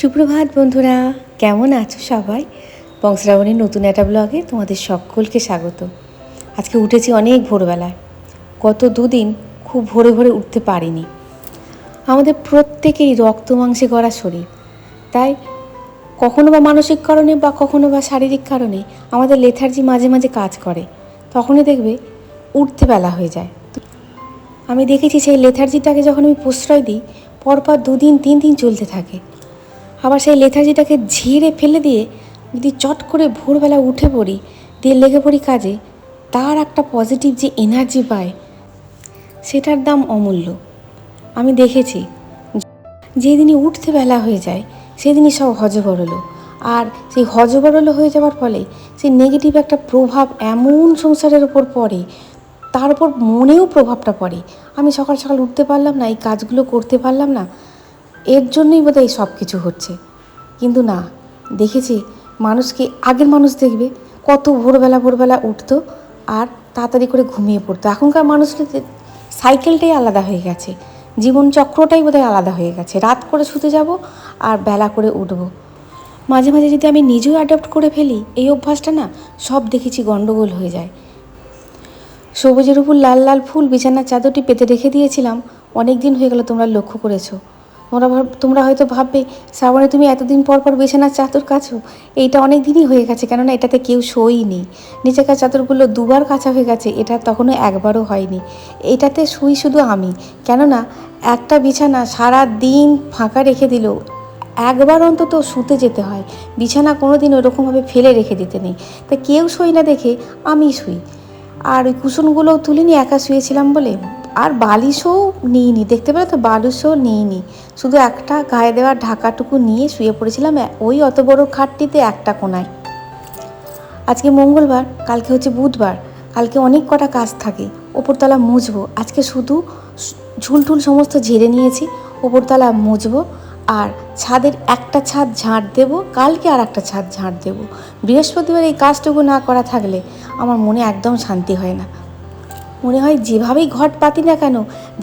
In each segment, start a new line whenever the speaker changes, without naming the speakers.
সুপ্রভাত বন্ধুরা, কেমন আছো সবাই? বংশরাবণীর নতুন একটা ব্লগে তোমাদের সকলকে স্বাগত। আজকে উঠেছি অনেক ভোরবেলায়। গত দুদিন খুব ভোরে ভোরে উঠতে পারিনি। আমাদের প্রত্যেকেই রক্ত মাংসে গড়া শরীর। তাই কখনো বা মানসিক কারণে বা কখনো বা শারীরিক কারণে আমাদের লেথার্জি মাঝে মাঝে কাজ করে। তখনই দেখবে উঠতে বেলা হয়ে যায়। আমি দেখেছি সেই লেথার্জিটাকে যখন আমি প্রশ্রয় দিই, পরপর দুদিন, তিন দিন চলতে থাকে। আবার সেই লেথার্জিটাকে ঝিরে ফেলে দিয়ে যদি চট করে ভোরবেলা উঠে পড়ি, দিয়ে লেগে পড়ি কাজে, তার একটা পজিটিভ যে এনার্জি পায়, সেটার দাম অমূল্য। আমি দেখেছি, যেদিনই উঠতে বেলা হয়ে যায়, সেদিনই সব হজবরল। আর সেই হজবরল হয়ে যাওয়ার ফলে সেই নেগেটিভ একটা প্রভাব এমন সংসারের ওপর পড়ে, তার উপর মনেও প্রভাবটা পড়ে। আমি সকাল সকাল উঠতে পারলাম না, এই কাজগুলো করতে পারলাম না এর জন্যই বোধহয় এই সব কিছু হচ্ছে। কিন্তু না, দেখেছি মানুষকে আগের মানুষ দেখবে, কত ভোরবেলা ভোরবেলা উঠতো আর তাড়াতাড়ি করে ঘুমিয়ে পড়তো। এখনকার মানুষের সাইকেলটাই আলাদা হয়ে গেছে জীবন চক্রটাই বোধহয় আলাদা হয়ে গেছে। রাত করে শুতে যাব আর বেলা করে উঠবো। মাঝে মাঝে যদি আমি নিজেও অ্যাডাপ্ট করে ফেলি, এই অভ্যাসটা না সব দেখেছি গণ্ডগোল হয়ে যায়। সবুজের উপর লাল লাল ফুল, বিছানার চাদরটি পেতে রেখে দিয়েছিলাম। অনেক দিন হয়ে গেল তোমরা লক্ষ্য করেছ। তোমরা তোমরা হয়তো ভাববে, শ্রাবণে তুমি এতদিন পর পর বিছানার চাদর কাছো। এইটা অনেক দিনই হয়ে গেছে, কেননা এটাতে কেউ শোয়নি নিচেকার চাদরগুলো দুবার কাছা হয়ে গেছে, এটা তখনও একবারও হয়নি। এটাতে শুই শুধু আমি, কেননা একটা বিছানা সারা দিন ফাঁকা রেখে দিলেও একবার অন্তত শুতে যেতে হয়। বিছানা কোনো দিন ওরকমভাবে ফেলে রেখে দিতে নেই। তা কেউ শোয় না দেখে, আমি শুই। আর ওই কুশনগুলোও তুলিনি, একা শুয়েছিলাম বলে? আর বালিশও নিইনি, দেখতে পেলে তো বালিশও নিইনি। শুধু একটা গায়ে দেওয়ার ঢাকাটুকু নিয়ে শুয়ে পড়েছিলাম ওই অত বড় খাটটিতে একটা কোনায়। আজকে মঙ্গলবার, কালকে হচ্ছে বুধবার, কালকে অনেক কটা কাজ থাকে, ওপরতলা মুছবো। আজকে শুধু ঝুলটুল সমস্ত ঝেড়ে নিয়েছি, ওপরতলা মুছবো, আর ছাদের একটা ছাদ ঝাঁট দেবো, কালকে আর একটা ছাদ ঝাঁট দেবো। বৃহস্পতিবার এই কাজটুকু না করা থাকলে আমার মনে একদম শান্তি হয় না। মনে হয় যেভাবেই ঘট পাতি না কেন,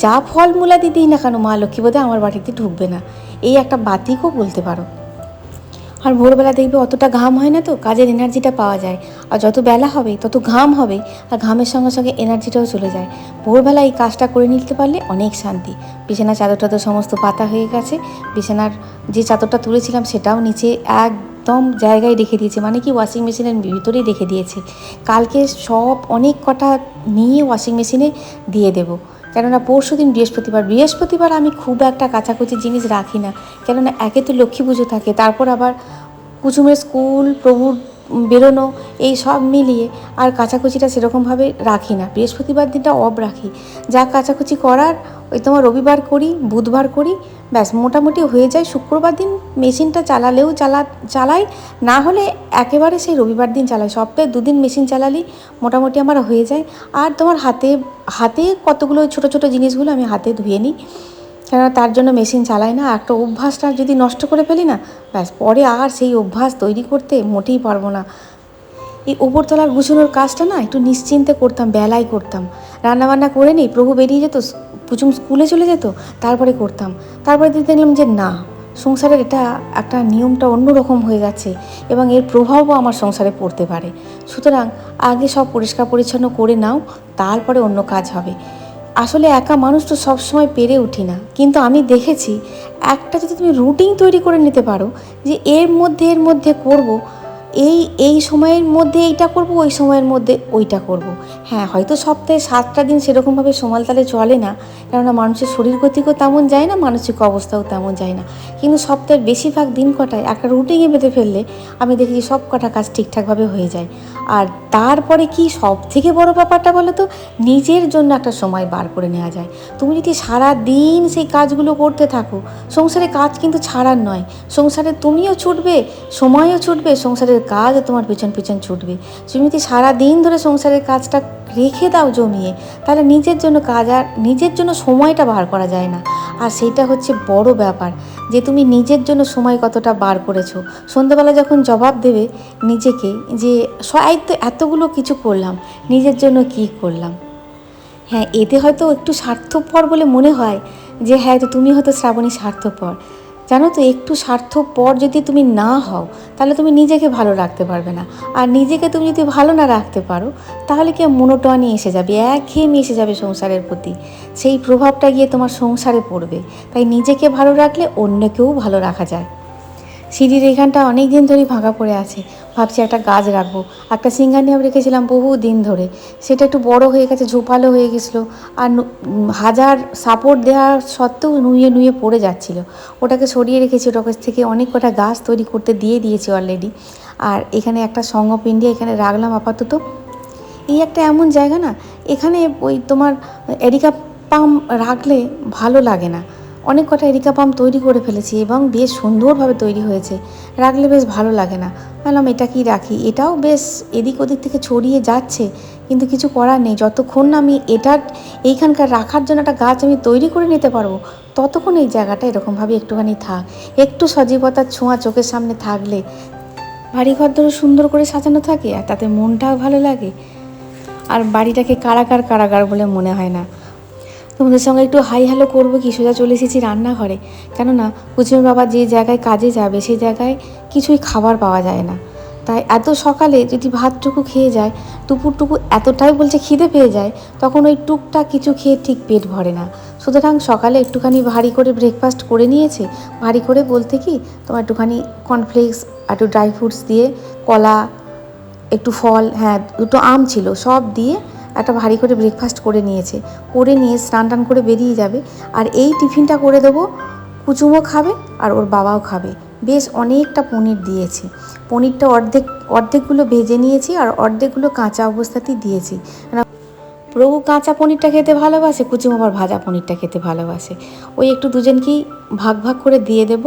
যা ফল মূলাদি দিই না কেন, মা লক্ষ্মী বোধহয় আমার বাড়িতে ঢুকবে না। এই একটা বাতিকও বলতে পারো। আর ভোরবেলা দেখবে অতটা ঘাম হয় না তো, কাজের এনার্জিটা পাওয়া যায়। আর যত বেলা হবে, তত ঘাম হবে, আর ঘামের সঙ্গে সঙ্গে এনার্জিটাও চলে যায়। ভোরবেলা এই কাজটা করে নিতে পারলে অনেক শান্তি। বিছানা চাদর টাদর সমস্ত পাতা হয়ে গেছে, বিছানার যে চাদরটা তুলেছিলাম সেটাও নিচে একদম জায়গায় রেখে দিয়েছে মানে কি ওয়াশিং মেশিনের ভিতরেই রেখে দিয়েছে। কালকে সব অনেক কটা নিয়ে ওয়াশিং মেশিনে দিয়ে দেবো। কেননা পরশু দিন বৃহস্পতিবার বৃহস্পতিবার আমি খুব একটা কাছাকুচি জিনিস রাখি না। কেননা একে তো লক্ষ্মী পুজো থাকে, তারপর আবার কুচুমের স্কুল, প্রভুর বেরোনো, এই সব মিলিয়ে আর কাচাকুচিটা সেরকমভাবে রাখি না। বৃহস্পতিবার দিনটা অফ রাখি। যা কাচাকুচি করার, ওই তোমার রবিবার করি, বুধবার করি, ব্যাস, মোটামুটি হয়ে যায়। শুক্রবার দিন মেশিনটা চালালেও চালা, চালাই, না হলে একেবারে সেই রবিবার দিন চালাই। সপ্তাহে দুদিন মেশিন চালালেই মোটামুটি আমার হয়ে যায়। আর তোমার হাতে হাতে কতগুলো ছোট ছোট জিনিসগুলো আমি হাতে ধুয়ে নিই। কেননা তার জন্য মেশিন চালাই না, একটা অভ্যাসটা যদি নষ্ট করে ফেলি না, ব্যাস, পরে আর সেই অভ্যাস তৈরি করতে মোটেই পারব না। এই ওপরতলার গুছানোর কাজটা না একটু নিশ্চিন্তে করতাম বেলায় করতাম। রান্নাবান্না করে নিই প্রভু বেরিয়ে যেত পুচুম স্কুলে চলে যেত, তারপরে করতাম। তারপরে দেখলাম যে না, সংসারের এটা একটা নিয়মটা অন্যরকম হয়ে যাচ্ছে এবং এর প্রভাবও আমার সংসারে পড়তে পারে। সুতরাং আগে সব পরিষ্কার পরিচ্ছন্ন করে নাও, তারপরে অন্য কাজ হবে। আসলে একা মানুষ তো সবসময় পেরে উঠি না। কিন্তু আমি দেখেছি, একটা যদি তুমি রুটিন তৈরি করে নিতে পারো যে এর মধ্যে এর মধ্যে করব এই এই সময়ের মধ্যে এইটা করব, ওই সময়ের মধ্যে ওইটা করব। হ্যাঁ হয়তো সপ্তাহে সাতটা দিন সেরকমভাবে সমাল তালে চলে না, কেননা মানুষের শরীর গতিকও তেমন যায় না, মানসিক অবস্থাও তেমন যায় না। কিন্তু সপ্তাহের বেশিরভাগ দিন কটায় একটা রুটিনে বেঁধে ফেললে আমি দেখি সব কটা কাজ ঠিকঠাকভাবে হয়ে যায়। আর তারপরে কি সব থেকে বড় ব্যাপারটা বলো তো? নিজের জন্য একটা সময় বার করে নেওয়া যায়। তুমি যদি সারা দিন সেই কাজগুলো করতে থাকো, সংসারে কাজ কিন্তু ছাড়ার নয়। সংসারে তুমিও ছুটবে, সময়ও ছুটবে সংসারের কাজও তোমার পিছন পিছন ছুটবে। তুমি যদি সারাদিন ধরে সংসারের কাজটা রেখে দাও জমিয়ে, তাহলে নিজের জন্য কাজ আর নিজের জন্য সময়টা বার করা যায় না। আর সেইটা হচ্ছে বড় ব্যাপার যে তুমি নিজের জন্য সময় কতটা বার করেছ। সন্ধ্যাবেলা যখন জবাব দেবে নিজেকে যে তো এতগুলো কিছু করলাম, নিজের জন্য কি করলাম? হ্যাঁ এতে হয়তো একটু স্বার্থপর বলে মনে হয় যে হ্যাঁ তুমি হয়তো শ্রাবণী স্বার্থপর। জানো তো, একটু স্বার্থপর যদি তুমি না হও, তাহলে তুমি নিজেকে ভালো রাখতে পারবে না। আর নিজেকে তুমি যদি ভালো না রাখতে পারো, তাহলে কি মনোটনি এসে যাবে, একঘেয়েমি এসে যাবে সংসারের প্রতি। সেই প্রভাবটা গিয়ে তোমার সংসারে পড়বে। তাই নিজেকে ভালো রাখলে অন্যকেও ভালো রাখা যায়। সিঁড়ির এখানটা অনেক দিন ধরেই ভাঙা পড়ে আছে। ভাবছি একটা গাছ রাখব। একটা সিঙ্গানিয়াম রেখেছিলাম বহু দিন ধরে। সেটা একটু বড় হয়ে গেছে, ঝোপালো হয়ে গেছিল। আর হাজার সাপোর্ট দেওয়া সত্ত্বেও নুয়ে নুয়ে পড়ে যাচ্ছিল। ওটাকে সরিয়ে রেখেছি, ওটার কাছ থেকে অনেক কটা গাছ তৈরি করতে দিয়ে দিয়েছি অলরেডি আর এখানে একটা সঙ্গপিণ্ডি এখানে রাখলাম আপাতত। এই একটা এমন জায়গা না, এখানে ওই তোমার এরিকা পাম রাখলে ভালো লাগে না। অনেক কটা এরিকা পাম তৈরি করে ফেলেছি এবং বেশ সুন্দরভাবে তৈরি হয়েছে। রাখলে বেশ ভালো লাগে না। ভাবলাম এটা কি রাখি? এটাও বেশ এদিক ওদিক থেকে ছড়িয়ে যাচ্ছে, কিন্তু কিছু করার নেই। যতক্ষণ না আমি এটার, এইখানকার রাখার জন্য একটা গাছ আমি তৈরি করে নিতে পারব, ততক্ষণ এই জায়গাটা এরকমভাবে একটুখানি থাক। একটু সজীবতার ছোঁয়া চোখের সামনে থাকলে বাড়ি ঘর ধরো সুন্দর করে সাজানো থাকে আর তাতে মনটাও ভালো লাগে। আর বাড়িটাকে কারাগার কারাগার বলে মনে হয় না। তোমাদের সঙ্গে একটু হাই হ্যালো করব কি? সোজা চলে এসেছি রান্নাঘরে। কেননা কুচুমের বাবা যে জায়গায় কাজে যাবে সেই জায়গায় কিছুই খাবার পাওয়া যায় না। তাই এত সকালে যদি ভাতটুকু খেয়ে যায়, দুপুরটুকু এতটাই বলছে খিদে পেয়ে যায়, তখন ওই টুকটা কিছু খেয়ে ঠিক পেট ভরে না। সুতরাং সকালে একটুখানি ভারী করে ব্রেকফাস্ট করে নিয়েছে। ভারী করে বলতে কি, তোমার একটুখানি কর্নফ্লেক্স একটু ড্রাই ফ্রুটস দিয়ে, কলা, একটু ফল হ্যাঁ দুটো আম ছিল, সব দিয়ে একটা ভারী করে ব্রেকফাস্ট করে নিয়েছে। করে নিয়ে স্নান টান করে বেরিয়ে যাবে। আর এই টিফিনটা করে দেবো, কুচুমও খাবে আর ওর বাবাও খাবে। বেশ অনেকটা পনির দিয়েছি। পনিরটা অর্ধেক, অর্ধেকগুলো ভেজে নিয়েছি আর অর্ধেকগুলো কাঁচা অবস্থাতেই দিয়েছি। প্রভু কাঁচা পনিরটা খেতে ভালোবাসে, কুচুম আবার ভাজা পনিরটা খেতে ভালোবাসে। ওই একটু দুজনকেই ভাগ ভাগ করে দিয়ে দেব।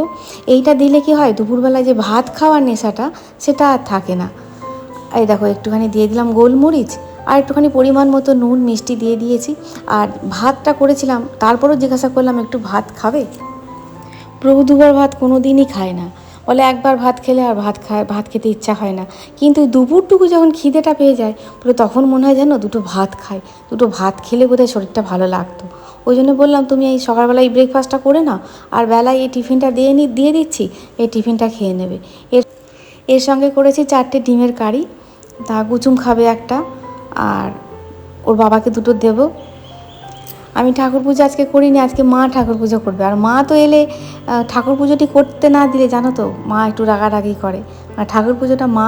এইটা দিলে কি হয় দুপুরবেলায় যে ভাত খাওয়ার নেশাটা, সেটা আর থাকে না। এই দেখো, একটুখানি দিয়ে দিলাম গোলমরিচ। আর একটুখানি পরিমাণ মতো নুন, মিষ্টি দিয়ে দিয়েছি। আর ভাতটা করেছিলাম, তারপরও জিজ্ঞাসা করলাম, একটু ভাত খাবে? প্রভু দুবার ভাত কোনো দিনই খায় না। বলে, একবার ভাত খেলে আর ভাত খায়, ভাত খেতে ইচ্ছা হয় না। কিন্তু দুপুরটুকু যখন খিদেটা পেয়ে যায় বলে তখন মনে হয় যেন দুটো ভাত খায়। দুটো ভাত খেলে বোধহয় শরীরটা ভালো লাগতো। ওই জন্য বললাম, তুমি এই সকালবেলা এই ব্রেকফাস্টটা করে নাও, আর বেলায় এই টিফিনটা দিয়ে নি, দিয়ে দিচ্ছি, এই টিফিনটা খেয়ে নেবে। এর এর সঙ্গে করেছি চারটে ডিমের কারি। তা কুচুম খাবে একটা। আর ওর বাবাকে দুটো দেবো। আমি ঠাকুর পুজো আজকে করিনি, আজকে মা ঠাকুর পুজো করবে। আর মা তো এলে ঠাকুর পুজোটি করতে না দিলে, জানো তো, মা একটু রাগারাগি করে। আর ঠাকুর পুজোটা মা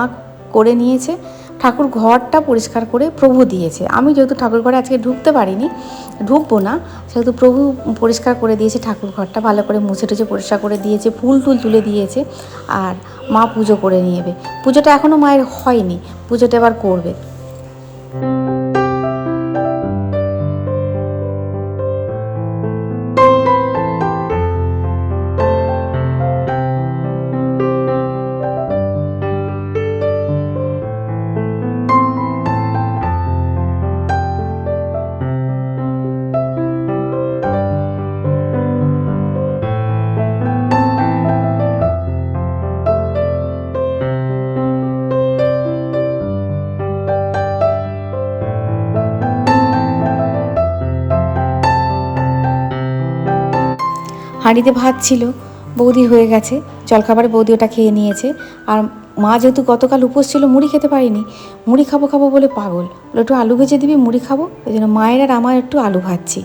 করে নিয়েছে, ঠাকুর ঘরটা পরিষ্কার করে প্রভু দিয়েছে। আমি যেহেতু ঠাকুর ঘরে আজকে ঢুকতে পারিনি, ঢুকবো না, সেহেতু প্রভু পরিষ্কার করে দিয়েছে, ঠাকুর ঘরটা ভালো করে মুছে টুছে পরিষ্কার করে দিয়েছে, ফুল টুল তুলে দিয়েছে, আর মা পুজো করে নিয়ে যাবে পুজোটা এখনও মায়ের হয়নি, পুজোটা এবার করবে। হাঁড়িতে ভাত ছিল, বৌদি হয়ে গেছে, জলখাবারে বৌদি ওটা খেয়ে নিয়েছে। আর মা যেহেতু গতকাল উপোস ছিল, মুড়ি খেতে পারিনি। মুড়ি খাব খাব বলে পাগল। বলে, একটু আলু ভেজে দিবি, মুড়ি খাব? ওই জন্য মায়ের আর আমার একটু আলু ভাজছি।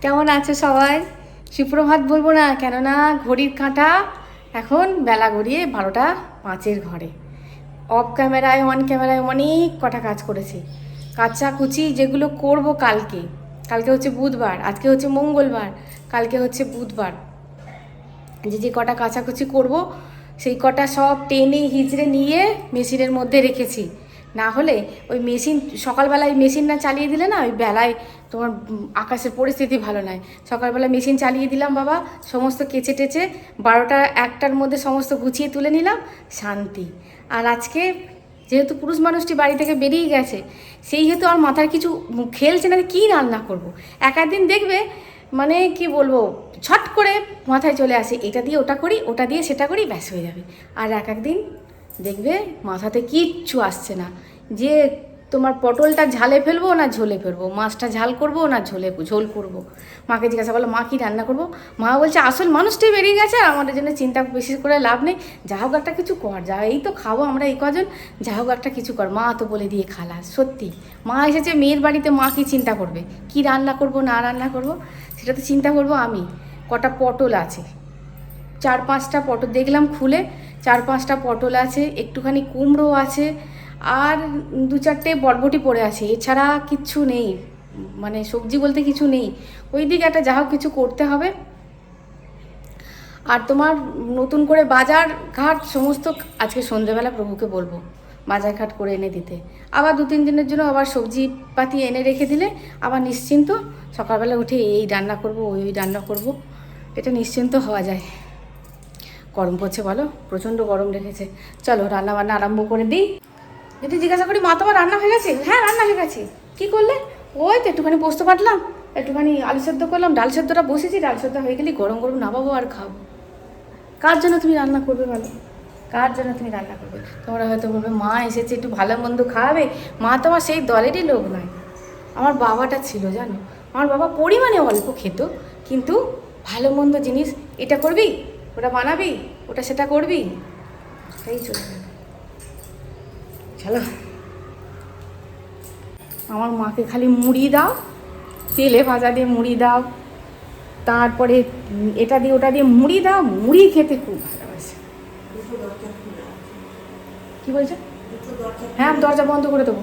কেমন আছো সবাই? সুপ্রভাত বলব না, কেননা ঘড়ির কাঁটা এখন বেলা গড়িয়ে বারোটা পাঁচের ঘরে। অফ ক্যামেরায়, অন ক্যামেরায় অনেক কটা কাজ করেছি। কাঁচা কুচি যেগুলো করব কালকে। কালকে হচ্ছে বুধবার, আজকে হচ্ছে মঙ্গলবার। কালকে হচ্ছে বুধবার। যে যে কটা কাচাকুচি করব, সেই কটা সব টেনে হিচড়ে নিয়ে মেশিনের মধ্যে রেখেছি। না হলে ওই মেশিন, সকালবেলায় মেশিন না চালিয়ে দিলে না, ওই বেলায় তোমার আকাশের পরিস্থিতি ভালো নয়। সকালবেলা মেশিন চালিয়ে দিলাম বাবা, সমস্ত কেচে টেচে বারোটা একটার মধ্যে সমস্ত গুছিয়ে তুলে নিলাম, শান্তি। আর আজকে যেহেতু পুরুষ মানুষটি বাড়ি থেকে বেরিয়ে গেছে, সেই হেতু আর মাথার কিছু খেলছে না, কী রান্না করব। এক একদিন দেখবে মানে কি বলব, ছট করে মাথায় চলে আসে, এটা দিয়ে ওটা করি, ওটা দিয়ে সেটা করি, ব্যাস হয়ে যাবে। আর এক একদিন দেখবে মাথাতে কিচ্ছু আসছে না। যে তোমার পটলটা ঝালে ফেলব না ঝোলে ফেলব? মাছটা ঝাল করব না ঝোলে ঝোল করব? মাকে জিজ্ঞাসা করল, মা কি রান্না করব? মা বলছে, আসল মানুষটাই বেরিয়ে গেছে। আমাদের জন্য চিন্তা বেশি করে লাভ নেই। যা হোক একটা কিছু কর, যা এই তো খাব আমরা এই কজন। যা হোক একটা কিছু কর। মা তো বলে দিয়ে খালা, সত্যি। মা এসেছে, মেয়ের বাড়িতে মা কি চিন্তা করবে? কি রান্না করব, না রান্না করব? সেটা তো চিন্তা করব আমি। কটা পটল আছে? চার পাঁচটা পটল দেখলাম খুলে। চার পাঁচটা পটল আছে, একটুখানি কুমড়ো আছে আর দু চারটে বরবটি পড়ে আছে, এছাড়া কিচ্ছু নেই। মানে সবজি বলতে কিছু নেই। ওই দিকে একটা যা হোক কিছু করতে হবে। আর তোমার নতুন করে বাজার ঘাট সমস্ত আজকে সন্ধ্যেবেলা প্রভুকে বলব, বাজার ঘাট করে এনে দিতে। আবার দু তিন দিনের জন্য আবার সবজি পাতি এনে রেখে দিলে আবার নিশ্চিন্ত সকালবেলা উঠে এই রান্না করব, ওই ওই রান্না করব। এটা নিশ্চিন্ত হওয়া যায়। গরম পড়ছে বলো, প্রচণ্ড গরম রেখেছে চলো রান্না বান্না আরম্ভ করে দিই। যদি জিজ্ঞাসা করি, মা, তোমার রান্না হয়ে গেছে? হ্যাঁ রান্না হয়ে গেছে। কী করলে? ওই তো একটুখানি পোস্ত পাটলাম একটুখানি আলু সেদ্ধ করলাম, ডাল সেদ্ধটা বসেছি, ডাল সেদ্ধ হয়ে গেলে গরম গরম নামাবো আর খাব। কার জন্য তুমি রান্না করবে ভালো কার জন্য তুমি রান্না করবে? তোমরা হয়তো বলবে, মা এসেছে, একটু ভালো মন্দ খাওয়াবে মা তোমার সেই দলেরই লোক নয়। আমার বাবাটা ছিল, জানো? আমার বাবা পরিমাণে অল্প খেত, কিন্তু ভালো মন্দ জিনিস, এটা করবি? ওটা বানাবি? ওটা সেটা করবি? এই চলবে চলো আমার মাকে খালি মুড়ি দাও, তেলে ভাজা দিয়ে মুড়ি দাও, তারপরে এটা দিয়ে ওটা দিয়ে মুড়ি দাও, মুড়ি খেতে খুব ভালোবাসে। কি বলছো? হ্যাঁ দরজা বন্ধ করে দেবো।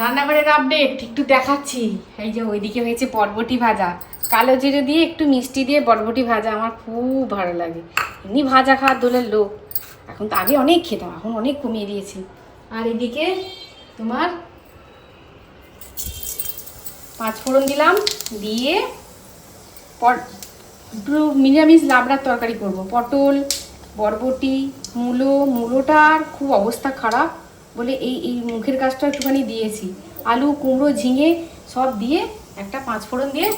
রান্নাঘরের আপডেট একটু দেখাচ্ছি। এই যে ওইদিকে হয়েছে বরবটি ভাজা। কালো জিরে দিয়ে একটু মিষ্টি দিয়ে বরবটি ভাজা আমার খুব ভালো লাগে। এমনি ভাজা খাওয়ার দোলের লোক। এখন তো আগে অনেক খেতাম, এখন অনেক কমিয়ে দিয়েছি। আর এদিকে তোমার পাঁচ ফোড়ন দিলাম, দিয়ে পট নিরামিষ লাবড়ার তরকারি করব। পটল, বরবটি, মূলো মূলোটার খুব অবস্থা খারাপ বলে এই এই মুখের কাজটা একটুখানি দিয়েছি। আলু, কুমড়ো, ঝিঙে সব দিয়ে একটা পাঁচ ফোড়ন দিয়ে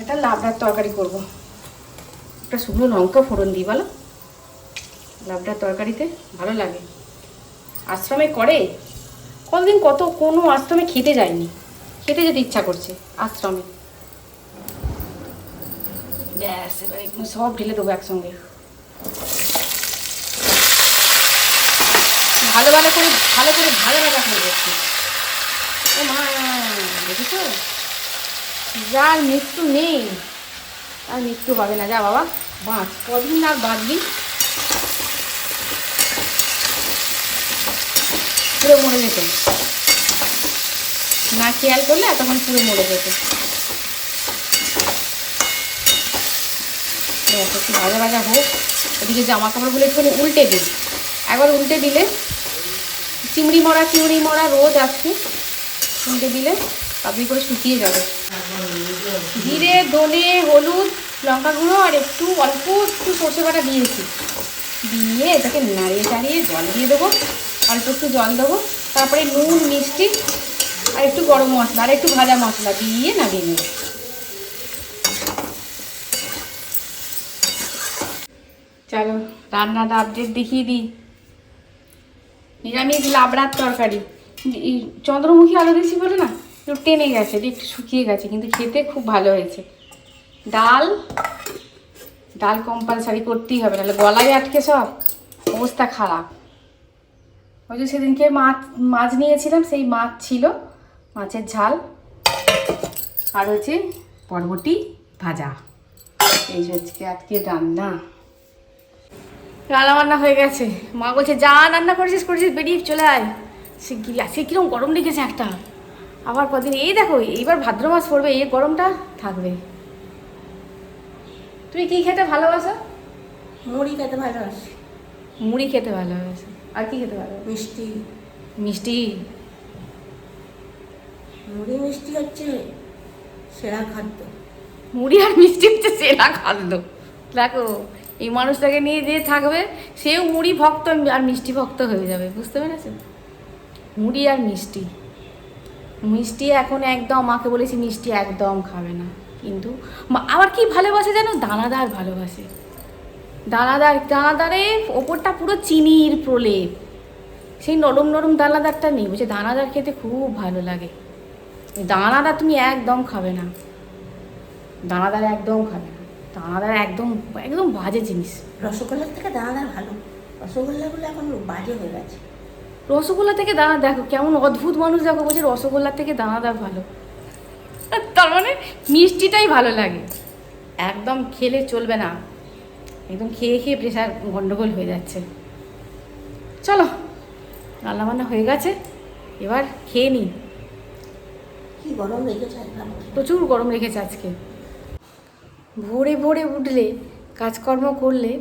একটা লাবড়ার তরকারি করব। একটা শুকনো লঙ্কা ফোড়ন দিই বলো? লাবড়ার তরকারিতে ভালো লাগে। আশ্রমে করে? কতদিন কত কোনো আশ্রমে খেতে যায়নি। খেতে যেতে ইচ্ছা করছে আশ্রমে। ব্যাস, এবার সব ঢেলে দেবো একসঙ্গে। ভালো ভালো করে ভালো করে ভালো ভাজা করব একটু ও মা, দেখেছ? যার মৃত্যু নেই আর মৃত্যু হবে না। যা বাবা, বাঁচ। কদিন আর বাঁচবি? পুরো মরে যেত। না খেয়াল করলে তখন পুরো মরে যেত। একটু ভাজা ভাজা হোক। ওদিকে জামা কাপড়গুলো একটুখানি উল্টে দিই। একবার উল্টে দিলে চিংড়ি মরা চিংড়ি মরা রোদ আসছে উল্টে দিলে তাড়াতাড়ি করে শুকিয়ে যাবে। জিরে, ধনে, হলুদ, লঙ্কা গুঁড়ো আর একটু অল্প একটু সর্ষে বাটা দিয়েছি। দিয়ে এটাকে নাড়িয়ে চাড়িয়ে জল দিয়ে দেবো। অল্প একটু জল দেবো। তারপরে নুন, মিষ্টি আর একটু গরম মশলা আর একটু ভাজা মশলা দিয়ে নামিয়ে নেব। চলো, রান্নাটা আপডেট দেখিয়ে দিই। নিরামিষ লাবড়ার তরকারি। চন্দ্রমুখী আলু দিয়েছি বলে না, একটু টেনে গেছে একটু শুকিয়ে গেছে, কিন্তু খেতে খুব ভালো হয়েছে। ডাল ডাল কম্পালসারি করতেই হবে, নাহলে গলায় আটকে সব, অবস্থা খারাপ। ওই যে সেদিনকে মাছ মাছ নিয়েছিলাম সেই মাছ ছিল মাছের ঝাল আর হচ্ছে বরবটি ভাজা। এই হচ্ছে আজকে রান্না রান্না। বান্না হয়ে গেছে। মা বলছে যা রান্না করেছিস করেছিস বেরিয়ে চলে আয়। সে গিয়ে সে কীরকম গরম লেগেছে একটা। আবার কদিন এই দেখো এইবার ভাদ্র মাস পড়বে এই গরমটা থাকবে। তুমি কি খেতে ভালোবাসো?
মুড়ি খেতে ভালোবাসি।
মুড়ি খেতে ভালোবাসো। আর কি খেতে ভালো
মিষ্টি।
মিষ্টি?
মুড়ি মিষ্টি হচ্ছে সেরা খাদ্য।
মুড়ি আর মিষ্টি হচ্ছে সেরা খাদ্য। দেখো এই মানুষটাকে নিয়ে যে থাকবে সেও মুড়ি ভক্ত আর মিষ্টি ভক্ত হয়ে যাবে বুঝতে পেরেছেন মুড়ি আর মিষ্টি। মিষ্টি এখন একদম মাকে বলেছি মিষ্টি একদম খাবে না। কিন্তু আবার কি ভালোবাসে জানো? দানাদার ভালোবাসে। দানাদার দানাদারে ওপরটা পুরো চিনির প্রলেপ। সেই নরম নরম দানাদারটা নেই বলছে দানাদার খেতে খুব ভালো লাগে। দানাদার তুমি একদম খাবে না। দানাদার একদম খাবে না। দানাদার একদম একদম বাজে জিনিস।
রসগোল্লার থেকে দানাদার ভালো। রসগোল্লাগুলো এখন বাজে হয়ে গেছে।
রসগোল্লা থেকে দানা দেখো কেমন অদ্ভুত মানুষ দেখো বলছে রসগোল্লার থেকে দানাদার ভালো। তার মানে মিষ্টিটাই ভালো লাগে। একদম খেলে চলবে না। একদম খেয়ে খেয়ে প্রেশার গন্ডগোল হয়ে যাচ্ছে। চলো রান্না বান্না হয়ে গেছে এবার খেয়ে নিই।
কি গরম রেখেছে
প্রচুর গরম রেখেছে আজকে। ভোরে ভোরে উঠলে কাজকর্ম করলে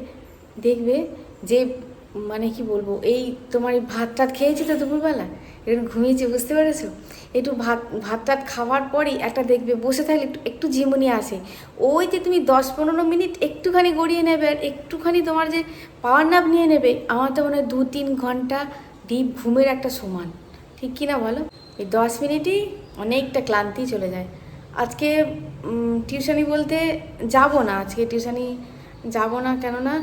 দেখবে যে মানে কি বলব এই তোমার এই ভাত টাত খেয়েছি তো দুপুরবেলা? এরকম ঘুমিয়েছি, বুঝতে পেরেছ? একটু ভাত ভাত টাত খাওয়ার পরই একটা দেখবে, বসে থাকলে একটু একটু ঝিমুনি আসে। ওই যে তুমি দশ পনেরো মিনিট একটুখানি গড়িয়ে নেবে আর একটুখানি তোমার যে পাওয়ার নাপ নিয়ে নেবে, আমার তো মনে হয় দু তিন ঘণ্টা ডিপ ঘুমের একটা সমান। ঠিক কি না বলো? এই দশ মিনিটই অনেকটা ক্লান্তি চলে যায়। আজকে টিউশনি বলতে যাব না, আজকে টিউশনি যাব না কেননা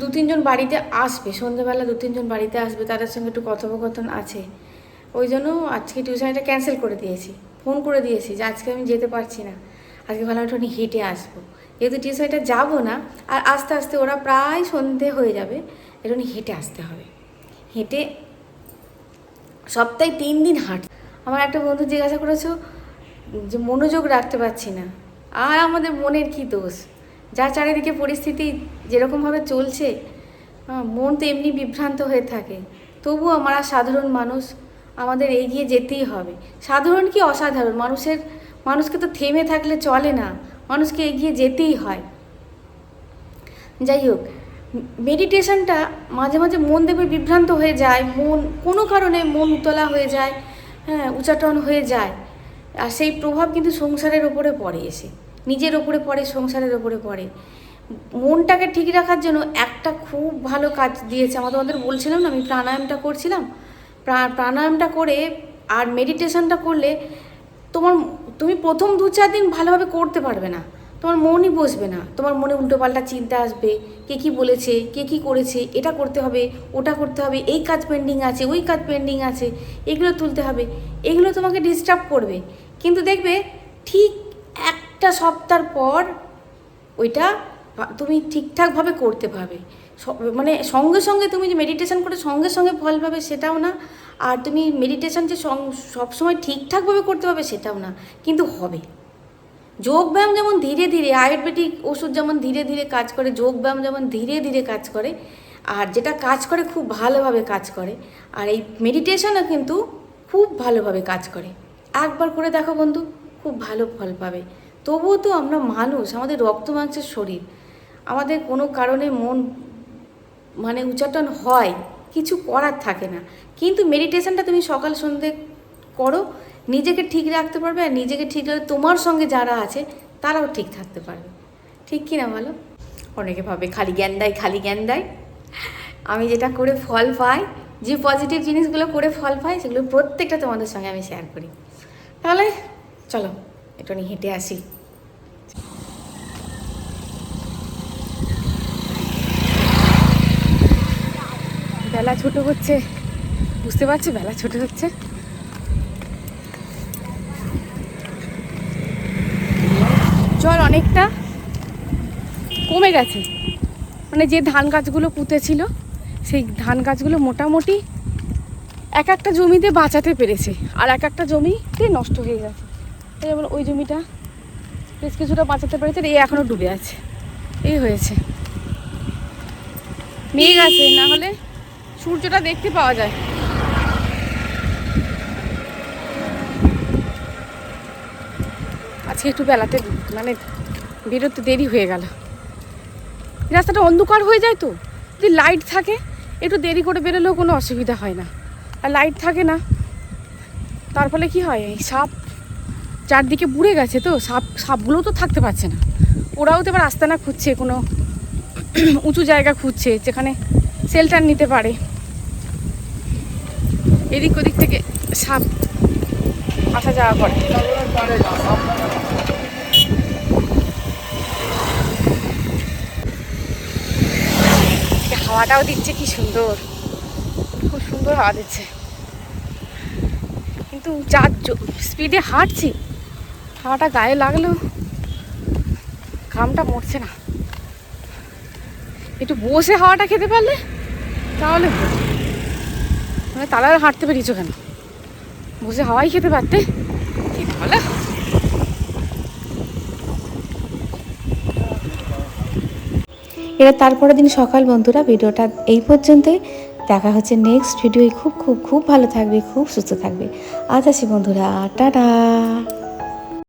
দু তিনজন বাড়িতে আসবে সন্ধ্যেবেলা দু তিনজন বাড়িতে আসবে, তাদের সঙ্গে একটু কথোপকথন আছে। ওই জন্য আজকে টিউশনিটা ক্যান্সেল করে দিয়েছি ফোন করে দিয়েছি যে আজকে আমি যেতে পারছি না। আজকে ভালো একটুখানি হেঁটে আসব। যেহেতু টিউশনিটা যাব না, আর আস্তে আস্তে ওরা প্রায় সন্ধে হয়ে যাবে, একটুখানি হেঁটে আসতে হবে। হেঁটে সপ্তাহে তিন দিন হাঁট, আমার একটা বন্ধু জিজ্ঞাসা করেছ যে মনোযোগ রাখতে পারছি না। আর আমাদের মনের কি দোষ? যা চারিদিকে পরিস্থিতি যেরকমভাবে চলছে মন তো এমনি বিভ্রান্ত হয়ে থাকে। তবুও আমরা সাধারণ মানুষ, আমাদের এগিয়ে যেতেই হবে। সাধারণ কি অসাধারণ? মানুষের, মানুষকে তো থেমে থাকলে চলে না। মানুষকে এগিয়ে যেতেই হয়। যাই হোক মেডিটেশনটা মাঝে মাঝে মন দেখবে বিভ্রান্ত হয়ে যায়, মন, কোনো কারণে মন উতলা হয়ে যায় হ্যাঁ উচাটন হয়ে যায়। আর সেই প্রভাব কিন্তু সংসারের ওপরে পড়ে এসে। নিজের ওপরে পড়ে, সংসারের ওপরে পড়ে। মনটাকে ঠিক রাখার জন্য একটা খুব ভালো কাজ দিয়েছে। আমার তোমাদের বলছিলাম না, আমি প্রাণায়ামটা করছিলাম। প্রাণায়ামটা করে আর মেডিটেশনটা করলে তোমার, তুমি প্রথম দু চার দিন ভালোভাবে করতে পারবে না। তোমার মনই বসবে না। তোমার মনে উল্টোপাল্টা চিন্তা আসবে, কে কি বলেছে, কে কি করেছে, এটা করতে হবে, ওটা করতে হবে, এই কাজ পেন্ডিং আছে, ওই কাজ পেন্ডিং আছে, এগুলো তুলতে হবে। এগুলো তোমাকে ডিস্টার্ব করবে। কিন্তু দেখবে ঠিক একটা সপ্তাহ পর ওইটা তুমি ঠিকঠাকভাবে করতে পারবে। মানে সঙ্গে সঙ্গে তুমি যে মেডিটেশন করে সঙ্গে সঙ্গে ফল পাবে সেটাও না। আর তুমি মেডিটেশন যে সবসময় ঠিকঠাকভাবে করতে পারবে সেটাও না। কিন্তু হবে। যোগব্যায়াম যেমন ধীরে ধীরে, আয়ুর্বেদিক ওষুধ যেমন ধীরে ধীরে কাজ করে যোগব্যায়াম যেমন ধীরে ধীরে কাজ করে, আর যেটা কাজ করে খুব ভালোভাবে কাজ করে, আর এই মেডিটেশনও কিন্তু খুব ভালোভাবে কাজ করে। একবার করে দেখো বন্ধু, খুব ভালো ফল পাবে। তবুও তো আমরা মানুষ, আমাদের রক্ত মাংসের শরীর। আমাদের কোনো কারণে মন মানে উচ্চাটন হয়, কিছু করার থাকে না। কিন্তু মেডিটেশনটা তুমি সকাল সন্ধে করো, নিজেকে ঠিক রাখতে পারবে আর নিজেকে ঠিক রাখলে তোমার সঙ্গে যারা আছে, তারাও ঠিক থাকতে পারবে। ঠিক কি না বলো? অনেকে ভাবে খালি জ্ঞান দেয়, খালি জ্ঞান দেয়। আমি যেটা করে ফল পাই, যে পজিটিভ জিনিসগুলো করে ফল পাই, সেগুলো প্রত্যেকটা তোমাদের সঙ্গে আমি শেয়ার করি। তাহলে চলো একটু হেঁটে আসি। বেলা ছোট হচ্ছে। বুঝতে পারছি? বেলা ছোট হচ্ছে। জল অনেকটা কমে গেছে। মানে যে ধান গাছগুলো পুঁতেছিল, সেই ধান গাছগুলো মোটামুটি এক একটা জমিতে বাঁচাতে পেরেছে। আর এক একটা জমিতে নষ্ট হয়ে গেছে। যেমন ওই জমিটা বেশ কিছুটা বাঁচাতে পেরেছে এই এখনও ডুবে আছে। এই হয়েছে। মেঘ আছে, না হলে সূর্যটা দেখতে পাওয়া যায়। আজকে একটু বেলাতে মানে বেরোতে দেরি হয়ে গেল। রাস্তাটা অন্ধকার হয়ে যায় তো, যদি লাইট থাকে, একটু দেরি করে বেরোলেও কোনো অসুবিধা হয় না। আর লাইট থাকে না, তার ফলে কি হয়, এই সাপ চারদিকে বুড়ে গেছে তো, সাপ সাপগুলোও তো থাকতে পারছে না। ওরাও তো এবার আস্তানা খুঁজছে, কোনো উঁচু জায়গা খুঁজছে, যেখানে শেল্টার নিতে পারে। এদিক ওদিক থেকে সাপ আসা যাওয়া করে। হাওয়াটাও দিচ্ছে, কি সুন্দর।
খুব সুন্দর হাওয়া দিচ্ছে। কিন্তু যা স্পিডে হাঁটছি, হাওয়াটা গায়ে লাগলেও ঘামটা মরছে না। একটু বসে হাওয়াটা খেতে পারলে তাহলে। মানে তারা হাঁটতে পেরেছ কেন? বসে হাওয়াই খেতে পারতে? এবার
এরা তারপরের দিন সকাল, বন্ধুরা। ভিডিওটা এই পর্যন্তই দেখা হচ্ছে নেক্সট ভিডিও খুব খুব খুব ভালো থাকবে, খুব সুস্থ থাকবে। আজ আসি, বন্ধুরা। টাটা!